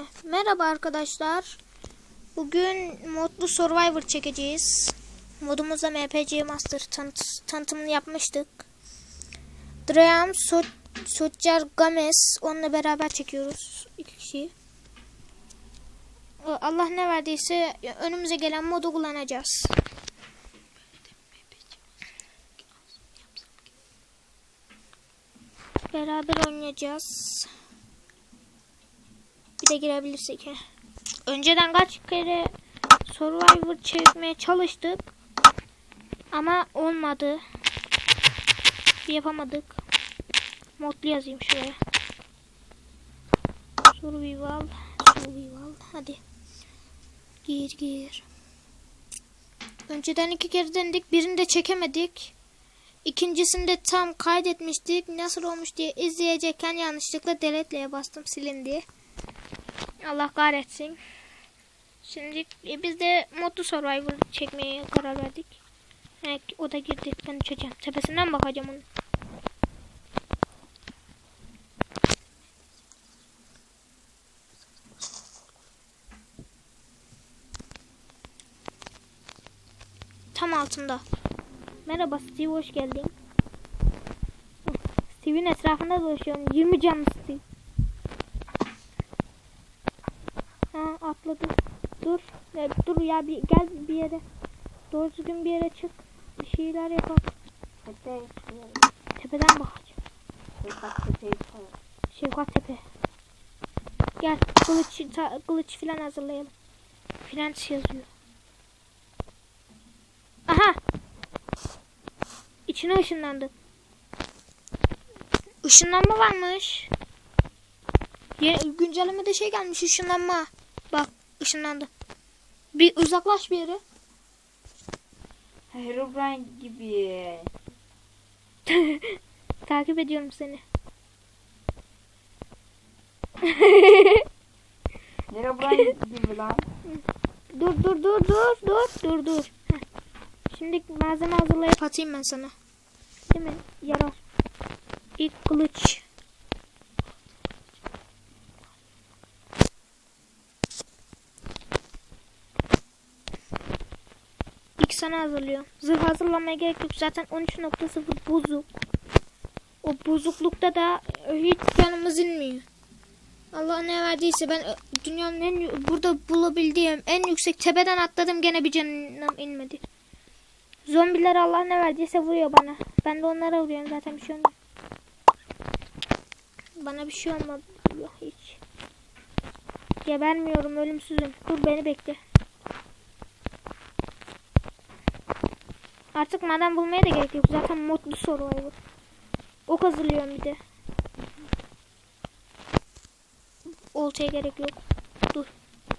Heh, merhaba arkadaşlar. Bugün modlu Survivor çekeceğiz. Modumuzda MPC Master tanıt- tanıtımını yapmıştık. Dream, so Socar Gomez onunla beraber çekiyoruz. iki kişi. Allah ne verdiyse önümüze gelen modu kullanacağız. Beraber oynayacağız. De girebilirsek. Önceden kaç kere Survivor çekmeye çalıştık. Ama olmadı. Yapamadık. Modlu yazayım şuraya. Survival. Survival. Hadi. Gir gir. Önceden iki kere denedik. Birini de çekemedik. İkincisinde tam kaydetmiştik. Nasıl olmuş diye izleyecekken yanlışlıkla delete'ye bastım silindi. Allah kahretsin. Şimdi e, biz de modlu survivor çekmeye karar verdik. Evet, o da girdi. Ben uçacağım. Tepesinden bakacağım onun. Tam altında. Merhaba Steve hoş geldin. Steve'in etrafında dolaşıyorum. 20 canlı Steve. Ha atladı. Dur. Ya, bir gel bir yere. Doğru düzgün bir yere çık. Bir şeyler yapalım. Tepe, Tepeden bakacağım. Şefkat tepeyi koy. Şevkat Tepe. Gel kılıç, kılıç filan hazırlayalım. Finans yazıyor. Aha. İçine ışınlandı. Işınlanma varmış. Yeni, güncellemede şey gelmiş ışınlanma. Bak ışınlandı. Bir uzaklaş bir yere. Herobrine gibi. Takip ediyorum seni. Herobrine gibi lan. Dur dur dur dur dur dur dur. Heh. Şimdi malzeme hazırlayıp atayım ben sana. Değil mi? Yarar. İlk kılıç. İlk sana hazırlıyorum. Zırh hazırlamaya gerek yok. Zaten 13.0 bozuk. O bozuklukta da hiç canımız inmiyor. Allah ne verdiyse ben e, dünyanın en burada bulabildiğim en yüksek tepeden atladım gene bir canım inmedi. Zombiler Allah ne verdiyse vuruyor bana. Ben de onlara vuruyorum zaten bir şey olmuyor. Bana bir şey olmadı Yok, hiç. Gebermiyorum ölümsüzüm. Dur beni bekle. Artık maden bulmaya da gerek yok. Zaten modlu survivor. Ok hazırlıyorum bir de. Oltaya gerek yok. Dur.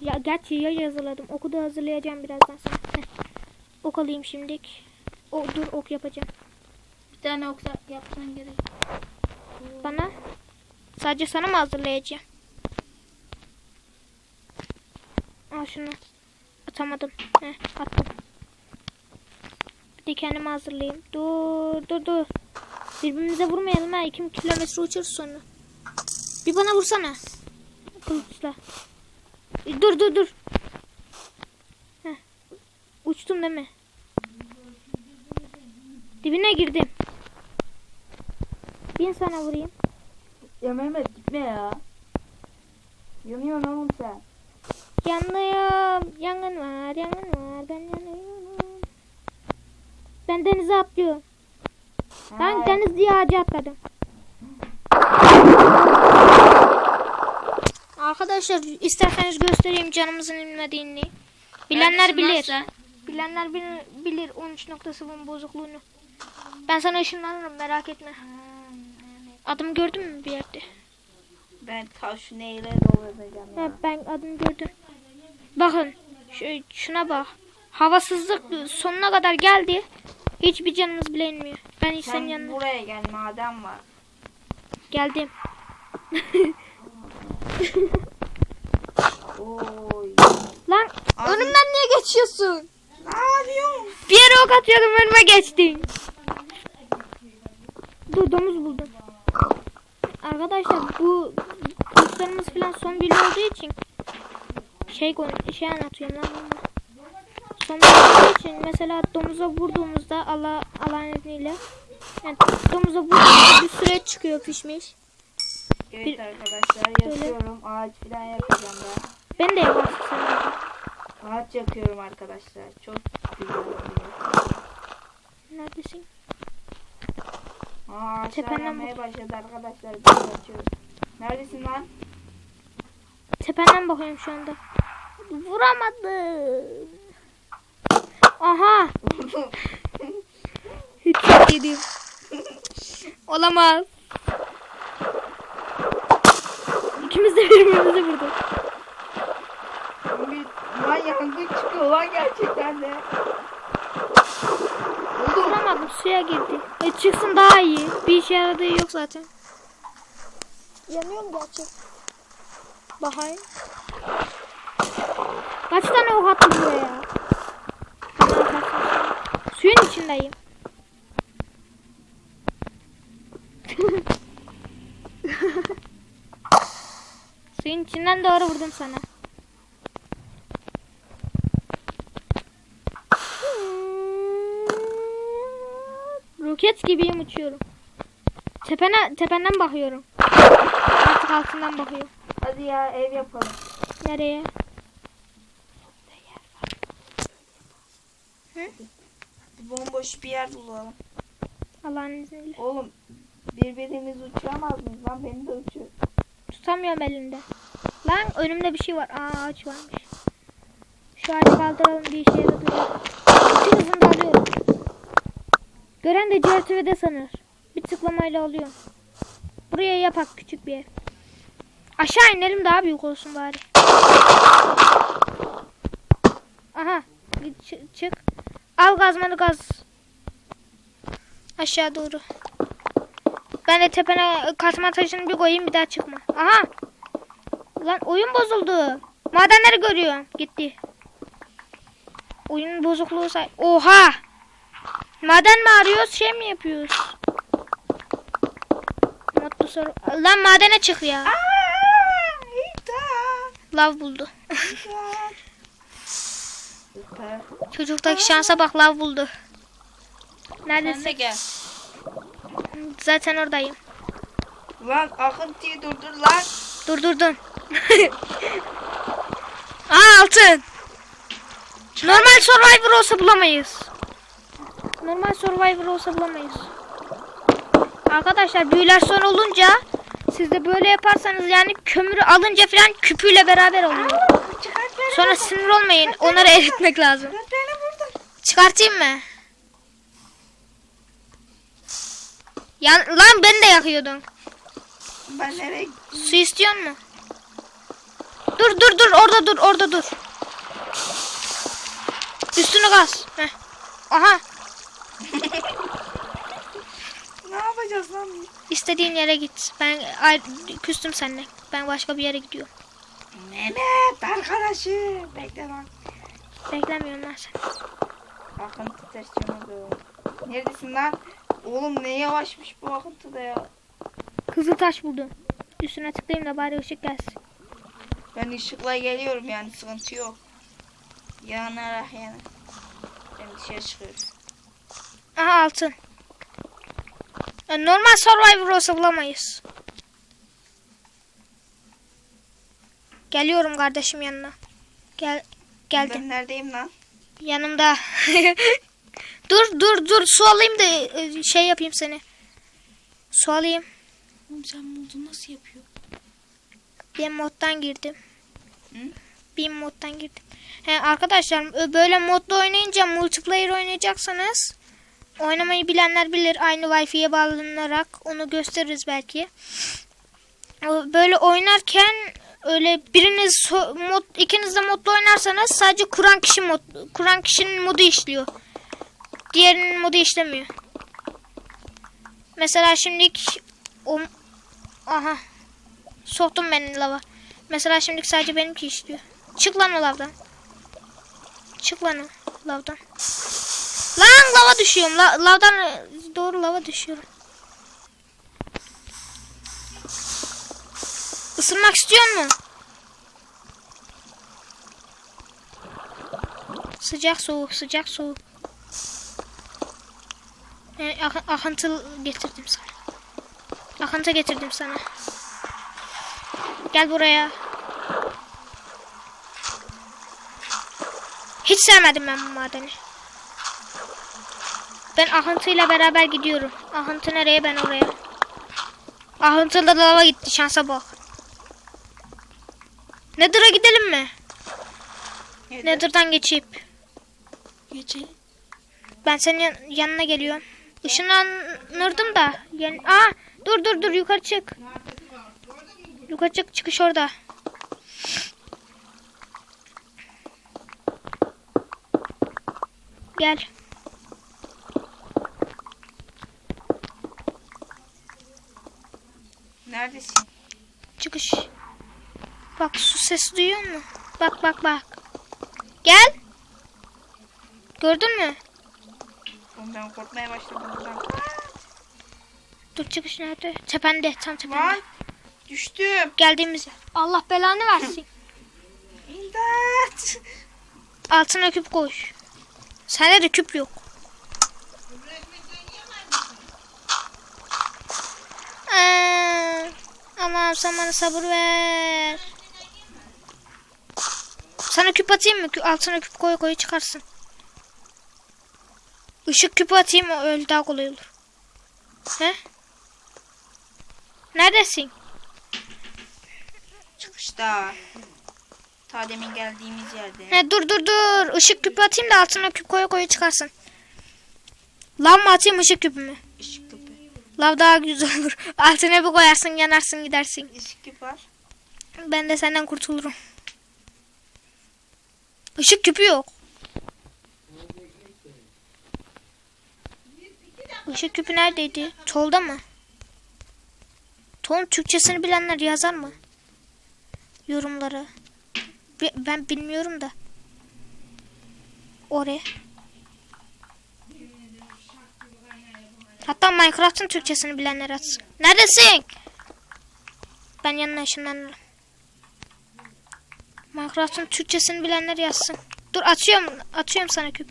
Ya gerçi ya hazırladım. Oku da hazırlayacağım birazdan sana. Heh. Ok alayım şimdilik. O, dur ok yapacağım. Bir tane oksa yapsan gerek. Bana sadece sana mı hazırlayacağım? Al şunu. Atamadım. Heh, attım. Bir de kendime hazırlayayım. Dur dur dur. Birbirimize vurmayalım ha. 2 kilometre uçuruz sonra. Bir bana vursana. Kılıçla. E, Dur dur dur. Heh. Uçtum değil mi? Dibine girdim. Bin sana vurayım. Ya Mehmet gitme ya. Yanıyorsun oğlum sen. Yanıyorum. Yangın var, yangın var. Ben yanıyorum. Ben denize atlıyorum. Ben deniz diye ağaca atladım. Arkadaşlar isterseniz göstereyim canımızın inmediğini. Bilenler bilir. Bilenler bilir, bilir 13.0 bozukluğunu. Ben sana ışınlanırım merak etme. Adımı gördün mü bir yerde? Ben taş neyle dolduracağım ya. Evet ben adını gördüm. Bakın şu, şuna bak. Havasızlık sonuna kadar geldi. Hiçbir canımız bile inmiyor. Ben hiç senin Sen yanına buraya gel maden var. geldim. Oy. Lan Abi- önümden niye geçiyorsun? Ne yapıyorsun? Bir yere ok atıyordum önüme geçtin. Dur domuz buldum. Arkadaşlar bu kuşlarımız falan son bir olduğu için şey şey anlatıyorum lan. Olduğu için mesela domuza vurduğumuzda Allah Allah'ın izniyle yani domuza vurduğumuzda bir süre çıkıyor pişmiş. Evet Bir- arkadaşlar Böyle. yapıyorum. Ağaç falan yapacağım ben. Ben de sanırım. Ağaç yakıyorum arkadaşlar. Çok güzel oluyor. Neredesin? Aa, ağaçlar Tependen yanmaya başladı arkadaşlar. Biz açıyoruz. Neredesin lan? Tependen bakıyorum şu anda. Vuramadım. Aha. Hiç yedim. Olamaz. İkimiz de birbirimizi vurduk. bir, lan yangın çıkıyor lan gerçekten de. Vuramadım suya girdi. E çıksın daha iyi. Bir işe yaradığı yok zaten. Yanıyor mu gerçek? Bakayım. Kaç tane ok attı buraya? Suyun içindeyim. Suyun içinden doğru vurdum sana. Roket gibiyim uçuyorum. Tepene, tependen bakıyorum. Artık altından bakıyorum. Hadi ya ev yapalım. Nereye? Bomboş bir yer bulalım. Allah'ın izniyle. Oğlum birbirimizi uçuramaz mıyız lan? Beni de uçur. Tutamıyorum elinde. Lan önümde bir şey var. Aa ağaç varmış. Şu ağacı kaldıralım bir işe yaradığında. Bütün hızını alıyorum. Gören de CRTV'de sanır. Bir tıklamayla alıyorum. Buraya yapak küçük bir ev. Aşağı inelim daha büyük olsun bari. Aha. Git çı- çık. Al gazmanı gaz. Aşağı doğru. Ben de tepene kasma taşını bir koyayım bir daha çıkma. Aha. Lan oyun bozuldu. Madenleri görüyorum. Gitti. Oyunun bozukluğu say. Oha. Maden mi arıyoruz şey mi yapıyoruz? Mutlu soru. Lan madene çık ya. Lav buldu. Çocuktaki şansa bak lav buldu. Sen Neredesin? de gel. Zaten oradayım. Lan akıntıyı durdur lan. Durdurdum. Aa altın. Normal Survivor olsa bulamayız. Normal Survivor olsa bulamayız. Arkadaşlar büyüler son olunca siz de böyle yaparsanız yani kömürü alınca falan küpüyle beraber oluyor. Sonra sinir olmayın. Onları eritmek lazım. Çıkartayım mı? Ya, lan beni de yakıyordun. Ben nereye Su istiyor mu? Dur dur dur orada dur orada dur. Üstünü gaz. Heh. Aha Ne yapacağız lan? istediğin yere git. Ben ay, küstüm seninle. Ben başka bir yere gidiyorum. Mehmet arkadaşı. Bekle lan. Beklemiyorum lan seni. Akıntı ters oldu. Neredesin lan? Oğlum ne yavaşmış bu akıntı da ya. Kızıl taş buldum. Üstüne tıklayayım da bari ışık gelsin. Ben ışıkla geliyorum yani sıkıntı yok. Yanarak yana. Ben dışarı çıkıyorum. Aha altın. Ya normal Survivor olsa bulamayız. Geliyorum kardeşim yanına. Gel geldim. Ben neredeyim lan? Yanımda. dur dur dur su alayım da e, şey yapayım seni. Su alayım. Oğlum sen modu nasıl yapıyor? Bir moddan girdim. Hı? Bir moddan girdim. He, arkadaşlar ö- böyle modda oynayınca multiplayer oynayacaksanız oynamayı bilenler bilir aynı Wi-Fi'ye bağlanarak onu gösteririz belki. O- Böyle oynarken öyle biriniz mod ikiniz de modda oynarsanız sadece kuran kişi mod kuran kişinin modu işliyor. Diğerinin modu işlemiyor. Mesela şimdilik o aha soktum beni lava. Mesela şimdilik sadece benimki işliyor. Çık lan o lavdan. Çık lan o lavdan. Lan lava düşüyorum. La- lavdan e, doğru lava düşüyorum. Isırmak istiyor mu? Sıcak soğuk sıcak soğuk. Yani ak- akıntı getirdim sana. Akıntı getirdim sana. Gel buraya. Hiç sevmedim ben bu madeni. Ben akıntıyla beraber gidiyorum. Akıntı nereye ben oraya. Akıntı da lava gitti şansa bak. Nether'a gidelim mi? Nedir? Nether'dan geçip. Geçelim. Ben senin yan- yanına geliyorum. Işınlanırdım da. Yani, aa, dur dur dur yukarı çık. Yukarı çık çıkış orada. Gel. Neredesin? Çıkış. Bak su sesi duyuyor musun? Bak bak bak. Gel. Gördün mü? Oğlum ben korkmaya başladım buradan. Dur çıkış nerede? Tepende tam tepende. Lan düştüm. Geldiğimiz yer. Allah belanı versin. İmdat. Altına küp koy. Sende de küp yok. Aa, Allah'ım sen bana sabır ver. Sana küp atayım mı? Altına küp koy koy çıkarsın. Işık küpü atayım o öyle daha kolay olur. He? Neredesin? Çıkışta. Ta demin geldiğimiz yerde. He, dur dur dur. Işık küpü atayım da altına küp koya koya çıkarsın. Lav mı atayım ışık küpü mü? Işık küpü. Lav daha güzel olur. Altına bir koyarsın yanarsın gidersin. Işık küpü var. Ben de senden kurtulurum. Işık küpü yok. Işık küpü neredeydi? Tolda mı? Tolun Türkçesini bilenler yazar mı? Yorumlara. Ben bilmiyorum da. Oraya. Hatta Minecraft'ın Türkçesini bilenler atsın. Neredesin? Ben yanına ışınlanırım. Minecraft'ın Türkçesini bilenler yazsın. Dur atıyorum. Atıyorum sana küp.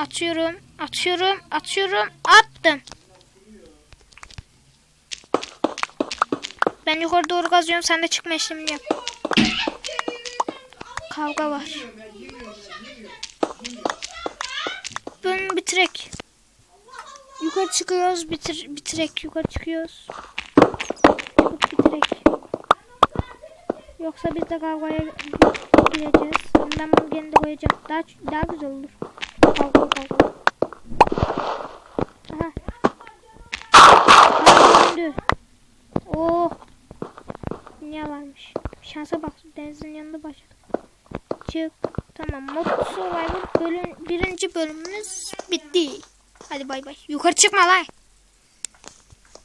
Atıyorum. Atıyorum. Atıyorum. Attım. Ben yukarı doğru kazıyorum. Sen de çıkma işlemini yap. Kavga var. Bölümü bitirek. Yukarı çıkıyoruz. Bitir, bitirek. Yukarı çıkıyoruz. Bitirek. Yoksa biz de kavgaya gireceğiz. Ben bunu gene de koyacağım. Daha, daha güzel olur. Kavga kavga. Aha. Aha döndü. Oh. Dünya varmış. Şansa bak. Denizin yanında başladık. Çık. Tamam. Mod Survivor bölüm, birinci bölümümüz bitti. Hadi bay bay. Yukarı çıkma lan.